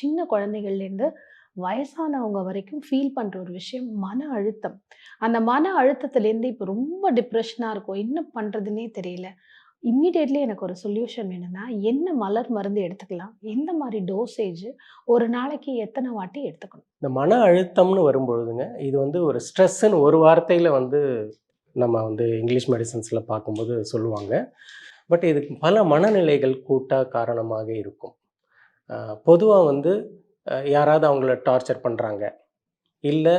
சின்ன குழந்தைகள்லேருந்து வயசானவங்க வரைக்கும் ஃபீல் பண்ணுற ஒரு விஷயம் மன அழுத்தம். அந்த மன அழுத்தத்துலேருந்து இப்போ ரொம்ப டிப்ரெஷனாக இருக்கும் என்ன பண்ணுறதுன்னே தெரியல. இம்மீடியட்லி எனக்கு ஒரு சொல்யூஷன் என்னென்னா என்ன மலர் மருந்து எடுத்துக்கலாம்? எந்த மாதிரி டோசேஜ் ஒரு நாளைக்கு எத்தனை வாட்டி எடுத்துக்கணும்? இந்த மன அழுத்தம்னு வரும்பொழுதுங்க இது வந்து ஒரு ஸ்ட்ரெஸ்ஸுன்னு ஒரு வார்த்தையில் வந்து நம்ம வந்து இங்கிலீஷ் மெடிசன்ஸில் பார்க்கும்போது சொல்லுவாங்க. பட் இதுக்கு பல மனநிலைகள் கூட்டாக காரணமாக இருக்கும். பொதுவாக வந்து யாராவது அவங்கள டார்ச்சர் பண்ணுறாங்க இல்லை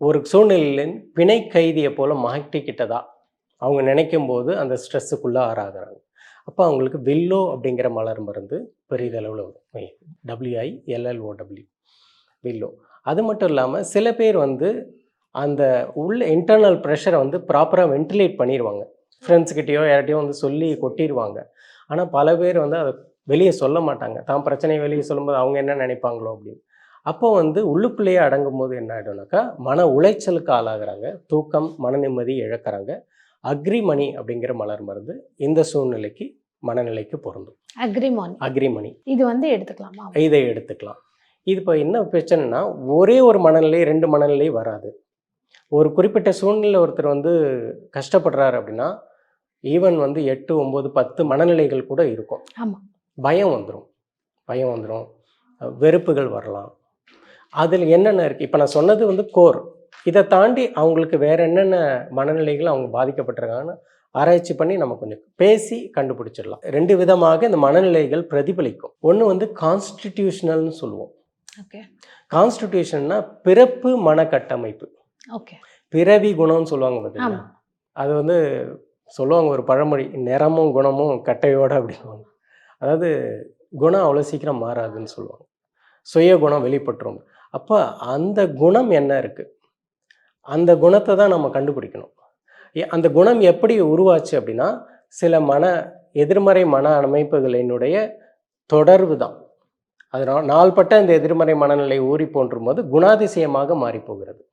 ஒரு சூழ்நிலையில் பிணை கைதியை போல் மாட்டிக்கிட்டதா? அவங்க நினைக்கும் போது அந்த ஸ்ட்ரெஸ்ஸுக்குள்ளே ஆறாகிறாங்க. அப்போ அவங்களுக்கு வில்லோ அப்படிங்கிற மலர் மருந்து பெரிதளவில் வரும். W I L L O W willow. அது மட்டும் இல்லாமல் சில பேர் வந்து அந்த உள்ள இன்டர்னல் ப்ரெஷரை வந்து ப்ராப்பராக வென்டிலேட் பண்ணிடுவாங்க ஃப்ரெண்ட்ஸ்கிட்டயோ யார்கிட்டயோ வந்து சொல்லி கொட்டிடுவாங்க ஆனால் பல பேர் வந்து அதை வெளியே சொல்ல மாட்டாங்க. தான் பிரச்சனையை வெளியே சொல்லும்போது அவங்க என்ன நினைப்பாங்களோ அப்படின்னு. அப்போ வந்து உள்ளுக்குள்ளேயே அடங்கும் போது என்ன ஆகிடும்னாக்கா மன உளைச்சலுக்கு ஆளாகிறாங்க. தூக்கம் மன நிம்மதி இழக்கிறாங்க. அக்ரிமணி அப்படிங்கிற மலர் மருந்து இந்த சூழ்நிலைக்கு மனநிலைக்கு பொருந்தும். அக்ரிமான் அக்ரிமணி. இது வந்து எடுத்துக்கலாமா? இதை எடுத்துக்கலாம். இது இப்போ என்ன பிரச்சனைனா ஒரே ஒரு மனநிலை ரெண்டு மனநிலை வராது. ஒரு குறிப்பிட்ட சூழ்நிலை ஒருத்தர் வந்து கஷ்டப்படுறாரு அப்படின்னா ஈவன் வந்து எட்டு ஒம்பது பத்து மனநிலைகள் கூட இருக்கும். ஆமா. பயம் வந்துடும் பயம் வந்துடும் வெறுப்புகள் வரலாம். அதில் என்னென்ன இருக்குது இப்போ நான் சொன்னது வந்து கோர். இதை தாண்டி அவங்களுக்கு வேற என்னென்ன மனநிலைகள் அவங்க பாதிக்கப்பட்டிருக்காங்கன்னு ஆராய்ச்சி பண்ணி நம்ம கொஞ்சம் பேசி கண்டுபிடிச்சிடலாம். ரெண்டு விதமாக இந்த மனநிலைகள் பிரதிபலிக்கும். ஒன்று வந்து கான்ஸ்டிடியூஷனல்னு சொல்லுவோம். ஓகே. கான்ஸ்டிடியூஷன்னா பிறப்பு மனக்கட்டமைப்பு. ஓகே. பிறவி குணம்னு சொல்லுவாங்க பார்த்தீங்களா? ஆமா. அது வந்து சொல்லுவாங்க ஒரு பழமொழி நிறமும் குணமும் கட்டையோட அப்படின்வாங்க அதாவது குணம் அவ்வளோ சீக்கிரம் மாறாதுன்னு சொல்லுவாங்க. சுய குணம் வெளிப்பட்டுரும். அப்போ அந்த குணம் என்ன இருக்குது அந்த குணத்தை தான் நம்ம கண்டுபிடிக்கணும். எ- அந்த குணம் எப்படி உருவாச்சு அப்படின்னா சில மன எதிர்மறை மன அமைப்புகளினுடைய தொடர்பு தான். அதனால் நாள்பட்ட இந்த எதிர்மறை மனநிலை ஊறி போன்றும் போது குணாதிசயமாக மாறி போகிறது